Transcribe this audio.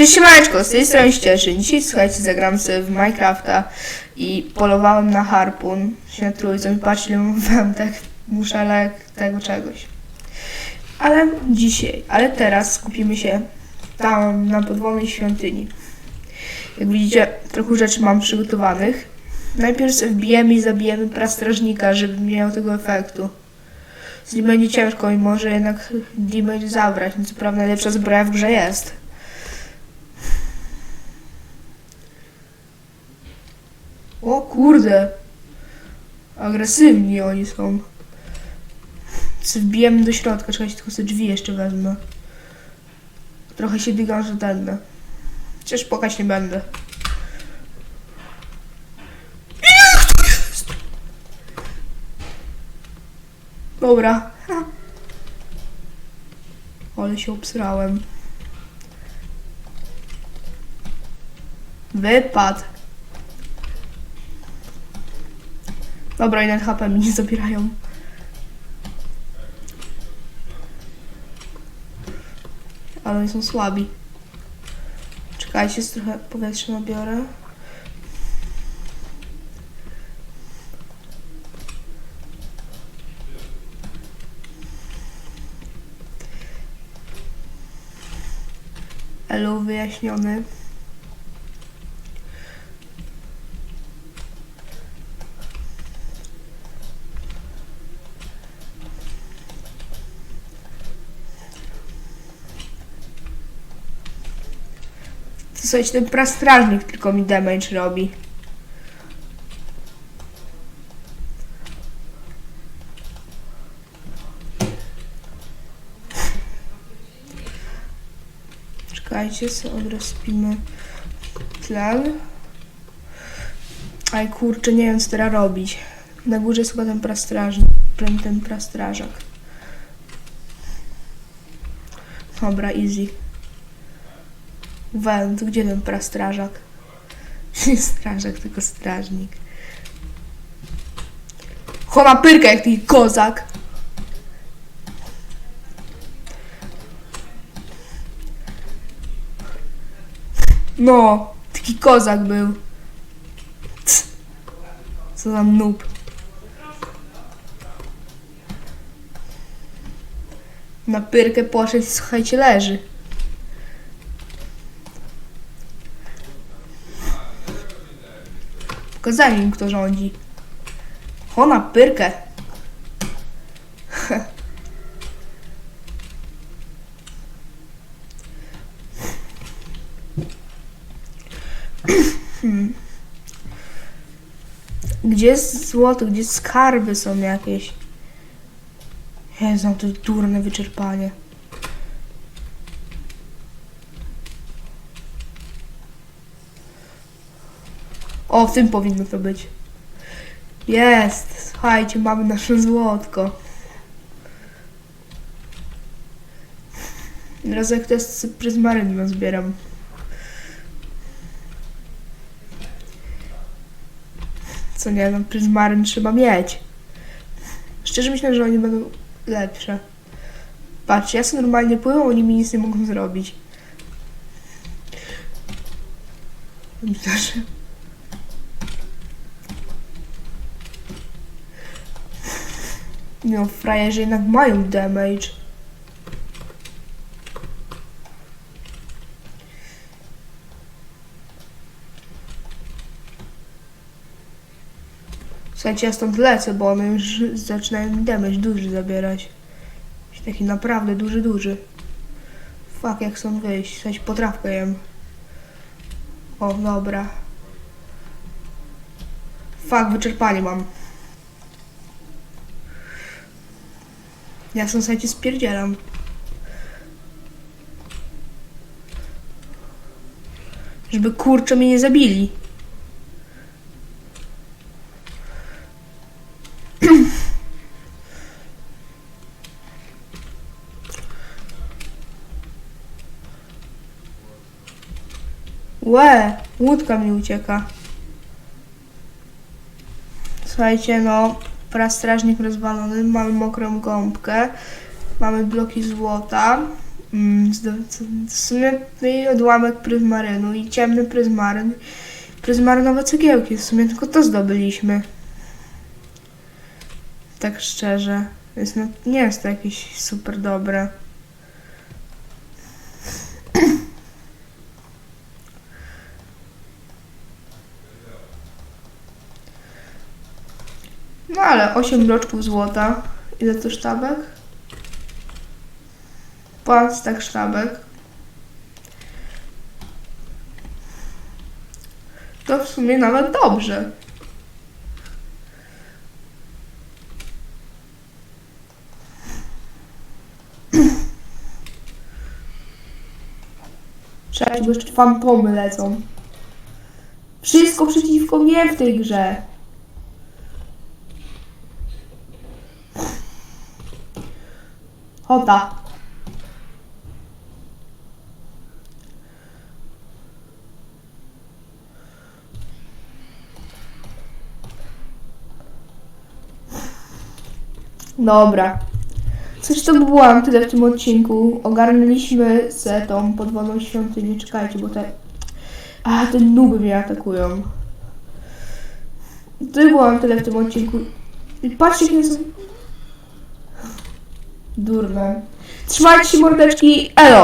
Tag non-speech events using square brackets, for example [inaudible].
Cześć siemaneczko, z tej strony Ścieży. Dzisiaj słuchajcie, zagram sobie w Minecrafta i polowałem na harpun. Się na trójce, patrzcie, ile mam wędek, muszelek, tego czegoś. Ale dzisiaj, ale teraz skupimy się tam na podwodnej świątyni. Jak widzicie, trochę rzeczy mam przygotowanych. Najpierw wbijemy i zabijemy prastrażnika, żeby miał tego efektu. Z nim będzie ciężko i może jednak damage zabrać. No co prawda najlepsza zbroja w grze jest. O kurde. Agresywni oni są. Wbijemy do środka, czekajcie, tylko sobie drzwi jeszcze wezmę. Trochę się dygam, że tędy. Chociaż pokać nie będę. Dobra. Ale się obsrałem. Wypad. Dobra, nawet HP mi nie zabierają. Ale oni są słabi. Czekajcie, trochę powietrza nabiorę. Elu wyjaśniony. Słuchajcie, ten prastrażnik tylko mi damage robi. Czekajcie, co odrespimy tlen. Aj kurczę, nie wiem co teraz robić. Na górze jest chyba ten prastrażnik, ten prastrażak. Dobra, easy. Wel, to gdzie ten prastrażak? [laughs] Nie strażak, tylko strażnik. Choma pyrka jak taki kozak. No, taki kozak był. Co za noob. Na pyrkę poszedł, słuchajcie, leży. Pokazali im, kto rządzi. Ho na pyrkę. Gdzie jest złoto? Gdzie skarby są jakieś? Jezu, to durne wyczerpanie. O, w tym powinno to być. Jest! Słuchajcie, mamy nasze złotko. Teraz jak to jest pryzmaryn zbieram. Co nie, no pryzmaryn trzeba mieć. Szczerze myślę, że oni będą lepsze. Patrzcie, ja sobie normalnie pływam, oni mi nic nie mogą zrobić. Myślę. No, frajerzy jednak mają damage. Słuchajcie, ja stąd lecę, bo one już zaczynają damage duży zabierać. Taki naprawdę duży, duży. Fuck, jak stąd wyjść? Słuchajcie, potrawkę jem. O, dobra. Fuck, wyczerpanie mam. Ja w słuchajcie spierdzielam. Żeby kurczę mnie nie zabili. [clears throat] Łe, łódka mi ucieka. Słuchajcie, no, prastrażnik rozwalony, mamy mokrą gąbkę, mamy bloki złota Mm, w sumie no odłamek pryzmarynu i ciemny pryzmaryn. Pryzmarynowe cegiełki, w sumie tylko to zdobyliśmy. Tak szczerze. Jest, no, nie jest to jakieś super dobre. No ale 8 bloczków złota. Ile to sztabek? Ponad stak sztabek. To w sumie nawet dobrze. Cześć, bo jeszcze fantomy lecą. Wszystko przeciwko mnie w tej grze. Hota. Dobra. Coś to by było na tyle w tym odcinku. Ogarnęliśmy se tą podwodną świątynię. Czekajcie, bo te... A, te nuby mnie atakują. To by było na tyle w tym odcinku. I patrzcie, jakie są... Durne. Trzymajcie się mordeczki. Elo!